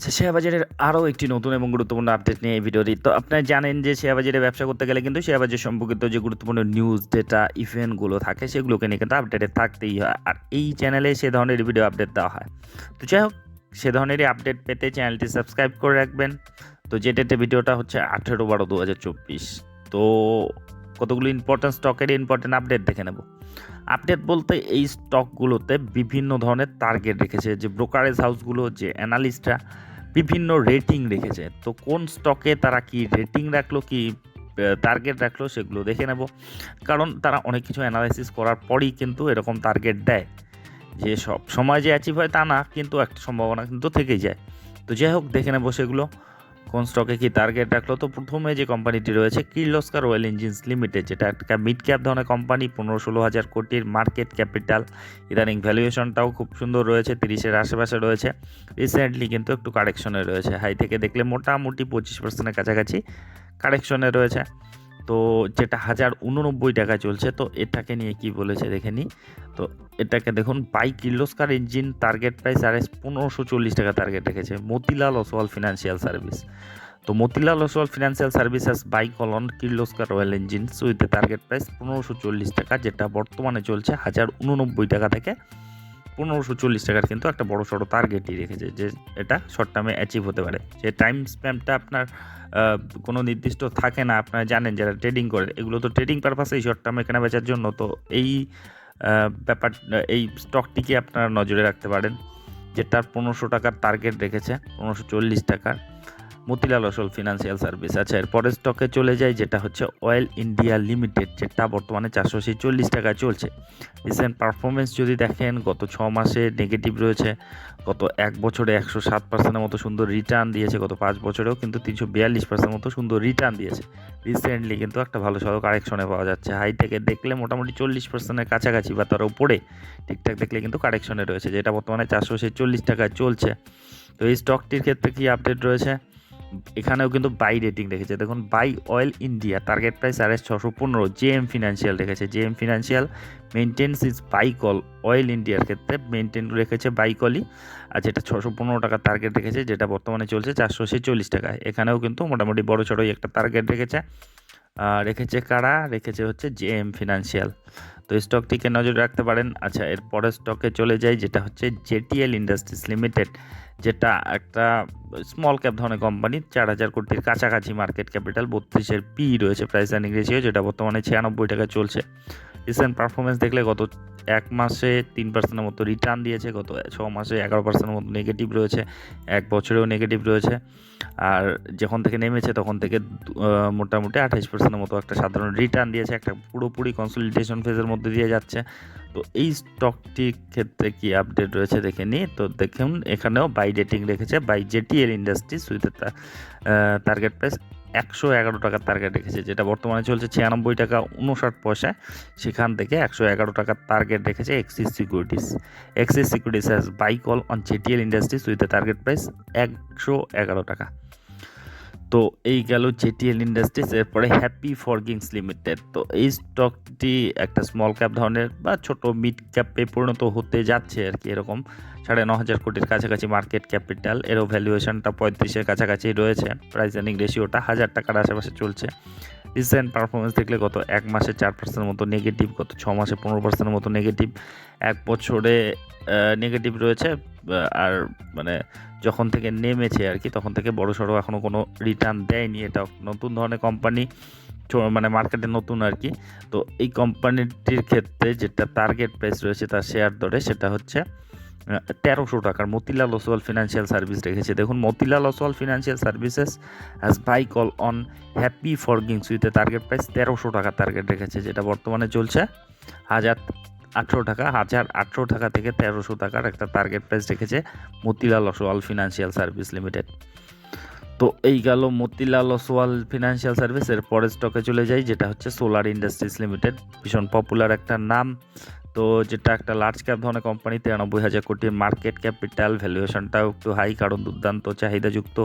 আচ্ছা শেয়ার বাজারের আরও একটি নতুন এবং গুরুত্বপূর্ণ আপডেট নিয়ে এই ভিডিওটি তো আপনারা জানেন যে শেয়ার বাজারে ব্যবসা করতে গেলে কিন্তু শেয়ার বাজার সম্পর্কিত যে গুরুত্বপূর্ণ নিউজ ডেটা ইভেন্টগুলো থাকে, সেগুলোকে নিয়ে কিন্তু আপডেটে থাকতেই হয়। আর এই চ্যানেলে সে ধরনের ভিডিও আপডেট দেওয়া হয়। তো যাই হোক, সে ধরনেরই আপডেট পেতে চ্যানেলটি সাবস্ক্রাইব করে রাখবেন। তো যে ডেটে ভিডিওটা হচ্ছে আঠেরো বারো দু হাজার চব্বিশ। তো কতগুলো ইম্পর্টেন্ট স্টকের ইম্পর্টেন্ট আপডেট দেখে নেব। আপডেট বলতে এই স্টকগুলোতে বিভিন্ন ধরনের টার্গেট রেখেছে। যে ব্রোকারেজ হাউসগুলো যে অ্যানালিস্টরা বিভিন্ন রেটিং রেখেছে। তো কোন স্টকে তারা কি রেটিং রাখল, কি টার্গেট রাখল সেগুলো দেখে নেব। কারণ তারা অনেক কিছু অ্যানালাইসিস করার পরই কিন্তু এরকম টার্গেট দেয়। যে সব সময় যে অ্যাচিভ হয় তা না, কিন্তু একটা সম্ভাবনা কিন্তু থেকে যায়। তো যাই হোক, দেখে নেব সেগুলো। কোন স্টকে কি টার্গেট রাখল? তো প্রথমে যে কোম্পানিটি রয়েছে কির্লোস্কার অয়েল ইঞ্জিনস লিমিটেড যেটা একটা মিড ক্যাপ ধরনের কোম্পানি পনেরো ষোলো হাজার কোটির মার্কেট ক্যাপিটাল ইদানিং ভ্যালুয়েশনটাও খুব সুন্দর রয়েছে, তিরিশের আশেপাশে রয়েছে। রিসেন্টলি কিন্তু একটু কারেকশনে রয়েছে। হাই থেকে দেখলে মোটামুটি পঁচিশ পার্সেন্টের কাছাকাছি কারেকশনে রয়েছে। তো যেটা হাজার উননব্বই টাকা চলছে, তো এটাকে নিয়ে কি বলেছে দেখে নিই। তো এটাকে দেখুন, buy Kirloskar engine target price আর পনেরোশো চল্লিশ টাকা টার্গেট রেখেছে, মতিলাল ওসওয়াল ফিনান্সিয়াল সার্ভিস তো Motilal Oswal financial services buy call on Kirloskar royal engine with target price পনেরোশো চল্লিশ টাকা, যেটা বর্তমানে চলছে হাজার উননব্বই টাকা থেকে পনেরোশো চল্লিশ টাকার কিন্তু একটা বড় সড়ো টার্গেটই রেখেছে যে এটা শর্ট টার্মে অ্যাচিভ হতে পারে। যে টাইম স্প্যামটা আপনার কোনো নির্দিষ্ট থাকে না। আপনারা জানেন যারা ট্রেডিং করে, এগুলো তো ট্রেডিং পারপাসেই শর্ট টার্মে কেনা বেচার জন্য। তো এই ব্যাপার, এই স্টকটিকে আপনারা নজরে রাখতে পারেন। যেটার পনেরোশো টাকার টার্গেট রেখেছে, পনেরোশো চল্লিশ টাকার। Motilal Oswal financial service. আচ্ছা এর পরের স্টকে চলে যায় যেটা হচ্ছে অয়েল ইন্ডিয়া লিমিটেড যেটা বর্তমানে চারশো ছেচল্লিশ টাকা চলছে। রিসেন্ট পারফরমেন্স যদি দেখেন, গত ছ মাসে নেগেটিভ রয়েছে, গত এক বছরে একশো সাত পার্সেন্টের মতো সুন্দর রিটার্ন দিয়েছে, গত পাঁচ বছরেও কিন্তু তিনশো বিয়াল্লিশ পার্সেন্ট মতো সুন্দর রিটার্ন দিয়েছে। রিসেন্টলি কিন্তু একটা ভালো সড়ক কারেকশনে পাওয়া যাচ্ছে। হাইটেকে দেখলে মোটামুটি চল্লিশ পার্সেন্টের কাছাকাছি বা তার উপরে ঠিকঠাক দেখলে কিন্তু কারেকশনে রয়েছে, যেটা বর্তমানে চারশো ছেচল্লিশ টাকায় চলছে। তো এই স্টকটির ক্ষেত্রে কি আপডেট রয়েছে? এখানেও কিন্তু বাই রেটিং রেখেছে। দেখুন buy oil India target price S ছশো পনেরো জে এম ফিনান্সিয়াল রেখেছে। J M financial maintains is buy call oil ইন্ডিয়ার ক্ষেত্রে মেনটেন রেখেছে বাই কলই আর যেটা ছশো পনেরো টাকা টার্গেট রেখেছে, যেটা বর্তমানে চলছে চারশো ছেচল্লিশ টাকায়। এখানেও কিন্তু মোটামুটি বড় ছড়োই একটা টার্গেট রেখেছে। রেখেছে কারা? রেখেছে হচ্ছে জে এম ফিনান্সিয়াল। তো স্টকটিকে নজর রাখতে পারেন। আচ্ছা এর পরের স্টকে চলে যাই, যেটা হচ্ছে জেটিএল ইন্ডাস্ট্রিজ লিমিটেড, যেটা একটা স্মল ক্যাপ ধরনের কোম্পানি চার হাজার কোটির কাছাকাছি মার্কেট ক্যাপিটাল বত্রিশের পি রয়েছে প্রাইস আর্নিং রেশিও যেটা বর্তমানে ছিয়ানব্বই টাকা চলছে। রিসেন্ট পারফরমেন্স দেখলে গত এক মাসে তিন পার্সেন্টের মতো রিটার্ন দিয়েছে, গত ছ মাসে এগারো পার্সেন্টের মতো নেগেটিভ রয়েছে, এক বছরেও নেগেটিভ রয়েছে। আর যখন থেকে নেমেছে তখন থেকে মোটামুটি আঠাইশ পার্সেন্টের মতো একটা সাধারণ রিটার্ন দিয়েছে, একটা পুরোপুরি কনসলিডেশন ফেজের মধ্যে দিয়ে যাচ্ছে। তো এই স্টকটির ক্ষেত্রে কি আপডেট রয়েছে দেখে নিই। তো দেখুন, এখানেও বাই ডেটিং রেখেছে buy JTL industries with target price একশো এগারো টাকার টার্গেট রেখেছে, যেটা বর্তমানে চলছে ছিয়ানব্বই টাকা উনষাট পয়সা। সেখান থেকে একশো এগারো টাকার টার্গেট রেখেছে Axis securities Axis securities has buy call on JTL industries with the target price একশো এগারো টাকা। তো এই গেল জেটিএল ইন্ডাস্ট্রিজ, এরপরে হ্যাপি ফরগিংস লিমিটেড। তো এই স্টকটি একটা স্মল ক্যাপ ধরনের বা ছোট মিড ক্যাপে পরিণত হতে যাচ্ছে আর কি এরকম। সাড়ে ন হাজার কোটির কাছাকাছি মার্কেট ক্যাপিটাল এরও ভ্যালুয়েশনটা পঁয়ত্রিশের কাছাকাছি রয়েছে। প্রাইস আর্নিং রেশিওটা হাজার টাকার আশেপাশে চলছে। রিসেন্ট পারফরমেন্স দেখলে গত এক মাসে চার পার্সেন্টের মতো নেগেটিভ গত ছ মাসে পনেরো পার্সেন্টের মতো নেগেটিভ এক বছরে নেগেটিভ রয়েছে আর মানে যখন থেকে নেমেছে আর কি, তখন থেকে বড় সড়ো এখনও কোনো রিটার্ন দেয়নি। এটা নতুন ধরনের কোম্পানি মানে মার্কেটে নতুন আর কি। তো এই কোম্পানিটির ক্ষেত্রে যেটা টার্গেট প্রাইস রয়েছে তার শেয়ার দরে, সেটা হচ্ছে তেরোশো টাকার মতিলাল ওসওয়াল ফিনান্সিয়াল সার্ভিস রেখেছে। দেখুন, Motilal Oswal financial services as buy call on happy forgings with target price তেরোশো টাকা টার্গেট রেখেছে, যেটা বর্তমানে চলছে হাজার আঠেরো টাকা, হাজার আঠেরো টাকা থেকে তেরোশো টাকার একটা টার্গেট প্রাইস রেখেছে Motilal Oswal financial service limited তো এই গেল মতিলাল ওসওয়াল ফিনান্সিয়াল সার্ভিস এর পরের স্টকে চলে যাই, যেটা হচ্ছে সোলার ইন্ডাস্ট্রিজ লিমিটেড ভীষণ পপুলার একটা নাম। তো যেটা একটা লার্জ ক্যাপ ধরনের কোম্পানি তিরানব্বই হাজার কোটির মার্কেট ক্যাপিটাল ভ্যালুয়েশনটাও একটু হাই কারণ দুর্দান্ত, চাহিদাযুক্ত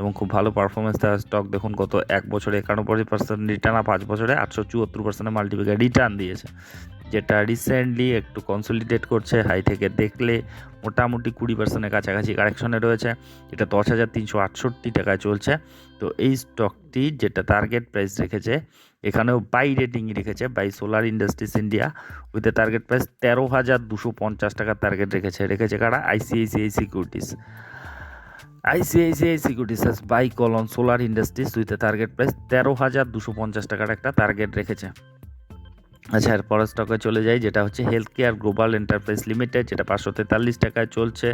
এবং খুব ভালো পারফরমেন্স দেওয়া স্টক দেখুন গত এক বছরে একানব্বই পার্সেন্ট রিটার্ন আর পাঁচ বছরে আটশো চুয়াত্তর পার্সেন্টের মাল্টিপ্লিকার রিটার্ন দিয়েছে। যেটা রিসেন্টলি একটু কনসলিডেট করছে হাই থেকে দেখলে মোটামুটি কুড়ি পার্সেন্টের কাছাকাছি কারেকশনে রয়েছে। এটা দশ হাজার তিনশো আটষট্টি টাকায় চলছে। তো এই স্টকটি যেটা টার্গেট প্রাইস রেখেছে, এখানেও বাই রেটিং রেখেছে buy solar industries India with a target price তেরো হাজার দুশো পঞ্চাশ টাকার টার্গেট রেখেছে রেখেছে কারা? ICICI securities ICICI securities buy call on solar industries with a target price তেরো হাজার দুশো পঞ্চাশ টাকার একটা টার্গেট রেখেছে। আচ্ছা এর পরের স্টকে চলে যাই, যেটা হচ্ছে health care global enterprise limited যেটা পাঁচশো তেতাল্লিশ টাকায় চলছে।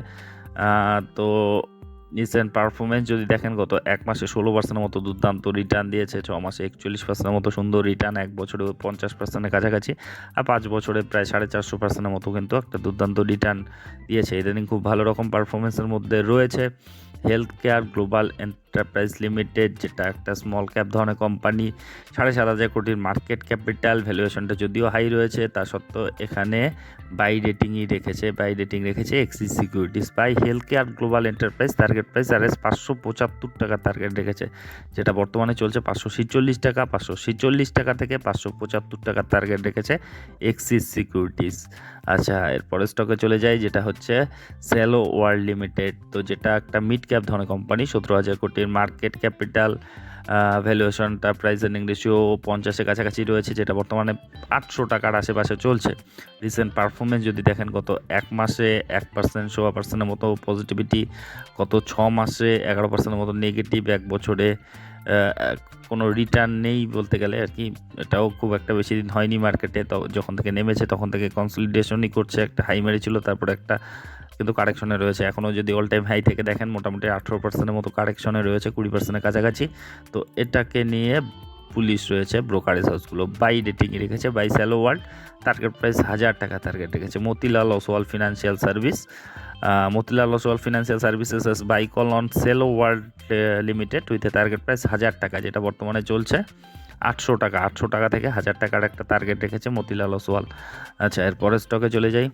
তো রিসেন্ট পারফরমেন্স যদি দেখেন, গত এক মাসে ষোলো পার্সেন্টের মতো দুর্দান্ত রিটার্ন দিয়েছে, ছ মাসে একচল্লিশ পার্সেন্টের মতো সুন্দর রিটার্ন এক বছরে পঞ্চাশ পার্সেন্টের কাছাকাছি, আর পাঁচ বছরে প্রায় সাড়ে চারশো পার্সেন্টের মতো কিন্তু একটা দুর্দান্ত রিটার্ন দিয়েছে। ইদানিং খুব ভালো রকম পারফরমেন্সের মধ্যে রয়েছে। Health care global enterprise limited যেটা একটা স্মল ক্যাপ ধরনের কোম্পানি সাড়ে সাত হাজার কোটির মার্কেট ক্যাপিটাল ভ্যালুয়েশনটা যদিও হাই রয়েছে, তা সত্ত্বেও এখানে বাই রেটিংই রেখেছে বাই রেটিং রেখেছে Axis securities buy health care global enterprise target price R S পাঁচশো পঁচাত্তর টাকা টার্গেট রেখেছে, যেটা বর্তমানে চলছে পাঁচশো ছিচল্লিশ টাকা, পাঁচশো ছিচল্লিশ টাকা থেকে পাঁচশো পঁচাত্তর টাকার টার্গেট রেখেছে এক্সিস সিকিউরিটিস আচ্ছা এরপরে স্টকে চলে যাই, যেটা হচ্ছে সেলো ওয়ার্ল্ড লিমিটেড তো যেটা একটা মিড ক্যাপ ধরনের কোম্পানি সতেরো হাজার কোটির মার্কেট ক্যাপিটাল ভ্যালুয়েশনটা প্রাইস এর্নিং রেশিও পঞ্চাশের কাছাকাছি রয়েছে, যেটা বর্তমানে আটশো টাকার আশেপাশে চলছে। রিসেন্ট পারফরমেন্স যদি দেখেন, গত এক মাসে এক পার্সেন্ট সোয়া পার্সেন্টের মতো পজিটিভিটি গত ছ মাসে এগারো পার্সেন্টের মতো নেগেটিভ এক বছরে কোনো রিটার্ন নেই বলতে গেলে আর কি। এটাও খুব একটা বেশি দিন হয়নি মার্কেটে তো যখন থেকে নেমেছে তখন থেকে কনসলিডেশনই করছে, একটা হাই মেরেছিল তারপরে একটা কিন্তু কারেকশনে রয়েছে। এখনও যদি অল টাইম হাই থেকে দেখেন, মোটামুটি আঠেরো পার্সেন্টের মতো কারেকশনে রয়েছে, কুড়ি পার্সেন্টের কাছাকাছি। তো এটাকে নিয়ে পুলিশ রয়েছে ব্রোকারেজ হাউসগুলো বাই রেটিং রেখেছে buy Cello World target price হাজার টাকা টার্গেট রেখেছে। Motilal Oswal financial service Motilal Oswal financial services buy call on Cello World limited with a target price হাজার টাকা, যেটা বর্তমানে চলছে আটশো টাকা। আটশো টাকা থেকে হাজার টাকার একটা টার্গেট রেখেছে মতিলাল ওসওয়াল আচ্ছা এরপরের স্টকে চলে যাই।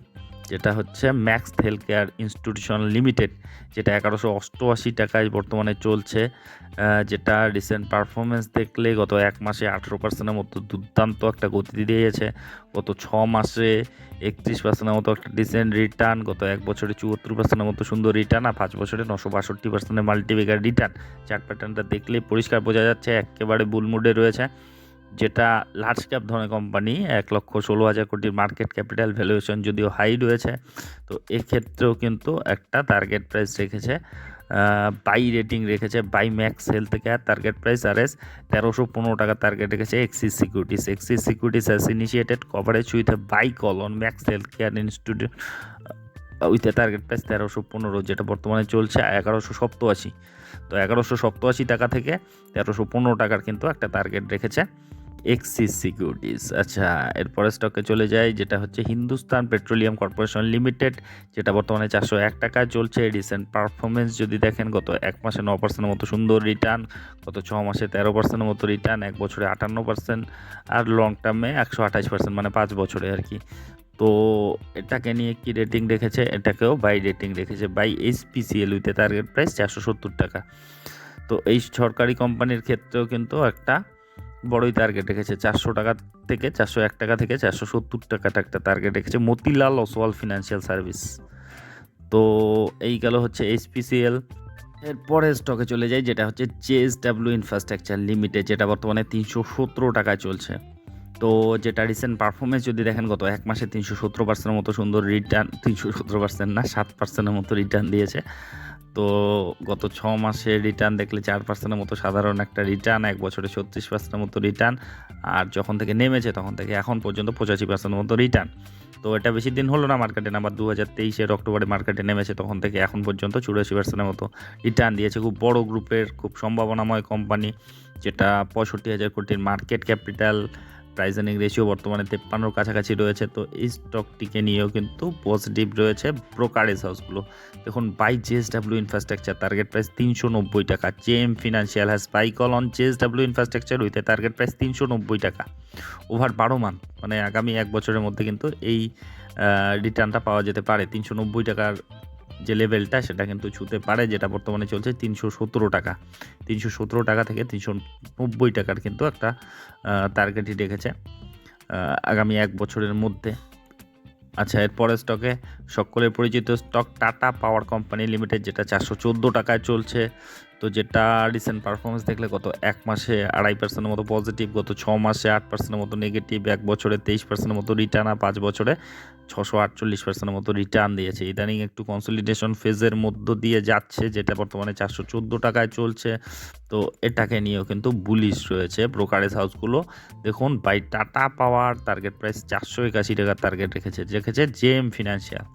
যেটা হচ্ছে Max health care institution limited, যেটা এগারোশো অষ্টআশি টাকায় বর্তমানে চলছে যেটা রিসেন্ট পারফরমেন্স দেখলে গত এক মাসে আঠেরো পার্সেন্টের মতো দুর্দান্ত একটা গতি দিয়েছে। গত ছ মাসে একত্রিশ পার্সেন্টের মতো একটা ডিসেন্ট রিটার্ন গত এক বছরে চুয়াত্তর পার্সেন্টের মতো সুন্দর রিটার্ন আর পাঁচ বছরে নশো বাষট্টি পার্সেন্টের মাল্টিবেগার রিটার্ন চার্ট প্যাটার্নটা দেখলেই পরিষ্কার বোঝা যাচ্ছে, একেবারে বুলমুডে রয়েছে। যেটা লার্জ ক্যাপ ধরনের কোম্পানি এক লক্ষ ষোলো হাজার কোটির মার্কেট ক্যাপিটাল ভ্যালুয়েশন যদিও হাই রয়েছে, তো এক্ষেত্রেও কিন্তু একটা টার্গেট প্রাইস রেখেছে বাই রেটিং রেখেছে buy Max health care target price R S তেরোশো পনেরো টাকা টার্গেট রেখেছে Axis securities Axis securities has initiated coverage with a buy call on Max health care institute with a target price তেরোশো পনেরো, যেটা বর্তমানে চলছে এগারোশো সপ্তআশি। তো এগারোশো সপ্তআশি টাকা থেকে তেরোশো পনেরো টাকার কিন্তু একটা টার্গেট রেখেছে। এক্সিস সিকিউরিটিস আচ্ছা এরপরে স্টকে চলে যায় যেটা হচ্ছে হিন্দুস্তান পেট্রোলিয়াম কর্পোরেশন লিমিটেড যেটা বর্তমানে চারশো এক টাকায় চলছে। রিসেন্ট পারফরমেন্স যদি দেখেন, গত এক মাসে ন পার্সেন্টের মতো সুন্দর রিটার্ন গত ছ মাসে তেরো পার্সেন্টের মতো রিটার্ন এক বছরে আটান্ন পার্সেন্ট আর লং টার্মে একশো আঠাশ পার্সেন্ট মানে পাঁচ বছরে আর কি। তো এটাকে নিয়ে কি রেটিং রেখেছে? এটাকেও বাই রেটিং রেখেছে। বাই এইচপিসিএল উইথে টার্গেট প্রাইস চারশো সত্তর টাকা। তো এই সরকারি কোম্পানির ক্ষেত্রেও কিন্তু একটা বড়ই টার্গেট রেখেছে চারশো টাকা থেকে চারশো এক টাকা থেকে চারশো সত্তর টাকাটা একটা টার্গেট রেখেছে মতিলাল ওসওয়াল ফিনান্সিয়াল সার্ভিস তো এই গেল হচ্ছে এইচপিসিএল এরপরে স্টকে চলে যাই, যেটা হচ্ছে জেএস ডাব্লিউ ইনফ্রাস্ট্রাকচার লিমিটেড যেটা বর্তমানে তিনশো সতেরো টাকায় চলছে। তো যেটা রিসেন্ট পারফরমেন্স যদি দেখেন, গত এক মাসে তিনশো সতেরো পার্সেন্টের মতো সুন্দর রিটার্ন তিনশো সতেরো পার্সেন্ট না, সাত পার্সেন্টের মতো রিটার্ন দিয়েছে। তো গত ছ মাসে রিটার্ন দেখলে চার পার্সেন্টের মতো সাধারণ একটা রিটার্ন এক বছরে ছত্রিশ পার্সেন্টের মতো রিটার্ন আর যখন থেকে নেমেছে তখন থেকে এখন পর্যন্ত পঁচাশি পার্সেন্টের মতো রিটার্ন তো এটা বেশি দিন হলো না মার্কেটে নাম্বার দু হাজার তেইশের অক্টোবরে মার্কেটে নেমেছে তখন থেকে এখন পর্যন্ত চুরাশি পার্সেন্টের মতো রিটার্ন দিয়েছে। খুব বড় গ্রুপের খুব সম্ভাবনাময় কোম্পানি যেটা পঁয়ষট্টি হাজার কোটির market capital price earning ratio বর্তমানে তেপ্পান্নর কাছাকাছি রয়েছে। তো এই স্টকটিকে নিয়েও কিন্তু পজিটিভ রয়েছে ব্রোকারেজ হাউসগুলো দেখুন buy JS W infrastructure target price তিনশো নব্বই টাকা। JM financial has buy call on JS W infrastructure with target price তিনশো নব্বই টাকা। ওভার বারো মান মানে আগামী এক বছরের মধ্যে কিন্তু এই রিটার্নটা পাওয়া যেতে পারে। তিনশো নব্বই টাকার যে লেভেলটা সেটা কিন্তু ছুতে পারে, যেটা বর্তমানে চলছে তিনশো সতেরো টাকা। তিনশো সতেরো টাকা থেকে তিনশো নব্বই টাকার কিন্তু একটা টার্গেটই রেখেছে আগামী এক বছরের মধ্যে। আচ্ছা এরপরের স্টকে সকলের পরিচিত stock Tata power company limited যেটা চারশো চোদ্দ টাকায় চলছে। তো যেটা রিসেন্ট পারফরমেন্স দেখলে গত এক মাসে আড়াই পার্সেন্টের মতো পজিটিভ গত ছ মাসে আট পার্সেন্টের মতো নেগেটিভ এক বছরে তেইশ পার্সেন্টের মতো রিটার্ন আর পাঁচ বছরে ছশো আটচল্লিশ পার্সেন্টের মতো রিটার্ন দিয়েছে। ইদানিং একটু কনসলিডেশন ফেজের মধ্য দিয়ে যাচ্ছে, যেটা বর্তমানে চারশো চোদ্দ টাকায় চলছে। তো এটাকে নিয়েও কিন্তু বুলিশ রয়েছে ব্রোকারেজ হাউসগুলো দেখুন buy Tata power target price চারশো একাশি টাকার টার্গেট রেখেছে রেখেছে JM financial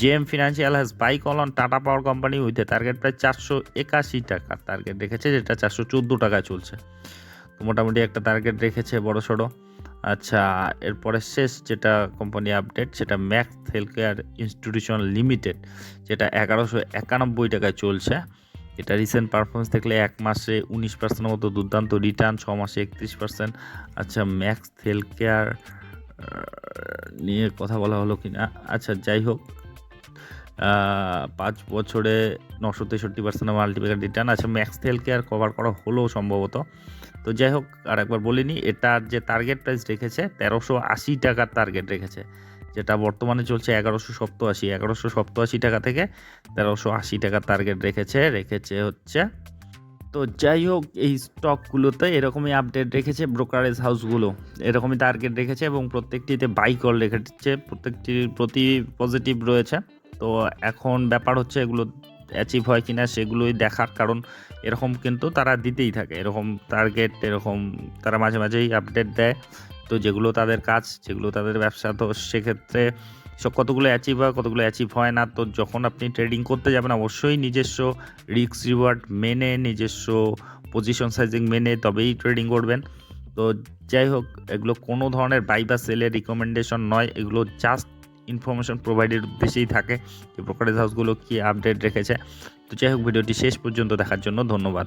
JM financial has buy call on Tata power company with target price চারশো একাশি টাকার টার্গেট রেখেছে, যেটা চারশো চোদ্দ টাকায় চলছে। তো মোটামুটি একটা টার্গেট রেখেছে বড় সড়ো আচ্ছা এরপরে শেষ যেটা কোম্পানি আপডেট সেটা Max health care institution limited যেটা এগারোশো একানব্বই টাকায় চলছে। এটা রিসেন্ট পারফরমেন্স দেখলে এক মাসে উনিশ পার্সেন্টের মতো দুর্দান্ত রিটার্ন ছ মাসে একত্রিশ পার্সেন্ট আচ্ছা ম্যাক্স হেলথ কেয়ার নিয়ে কথা বলা হলো কি না আচ্ছা যাই হোক পাঁচ বছরে নশো তেষট্টি পার্সেন্টের মাল্টিপ্যাকার রিটার্ন আচ্ছা ম্যাক্স হেলথ কেয়ার কভার করা হলো সম্ভবত। তো যাই হোক আর একবার বলিনি এটার যে টার্গেট প্রাইস রেখেছে তেরোশো আশি টাকার টার্গেট রেখেছে। যেটা বর্তমানে চলছে এগারোশো সপ্তআশি এগারোশো সপ্তআশি টাকা থেকে তেরোশো আশি টাকার টার্গেট রেখেছে রেখেছে হচ্ছে, তো যাই হোক, এই স্টকগুলোতে এরকমই আপডেট রেখেছে ব্রোকারেজ হাউসগুলো এরকমই টার্গেট রেখেছে এবং প্রত্যেকটিতে বাই কল রেখেছে, প্রত্যেকটির প্রতি পজিটিভ রয়েছে। তো এখন ব্যাপার হচ্ছে এগুলো অ্যাচিভ হয় কিনা সেগুলোই দেখার কারণ এরকম কিন্তু তারা দিতেই থাকে। এরকম টার্গেট এরকম তারা মাঝে মাঝেই আপডেট দেয়। তো যেগুলো তাদের কাজ, যেগুলো তাদের ব্যবসা, তো সেক্ষেত্রে সব কতগুলো অ্যাচিভ হয়, কতগুলো অ্যাচিভ হয় না, তো যখন আপনি ট্রেডিং করতে যাবেন অবশ্যই নিজস্ব রিস্ক রিওয়ার্ড মেনে, নিজস্ব পজিশন সাইজিং মেনে তবেই ট্রেডিং করবেন। তো যাই হোক, এগুলো কোনো ধরনের বাই বা সেলের রিকমেন্ডেশন নয়, এগুলো জাস্ট ইনফরমেশন প্রোভাইডের উদ্দেশ্যেই থাকে যে ব্রোকারেজ হাউসগুলো কী আপডেট রেখেছে। তো যাই হোক, ভিডিওটি শেষ পর্যন্ত দেখার জন্য ধন্যবাদ।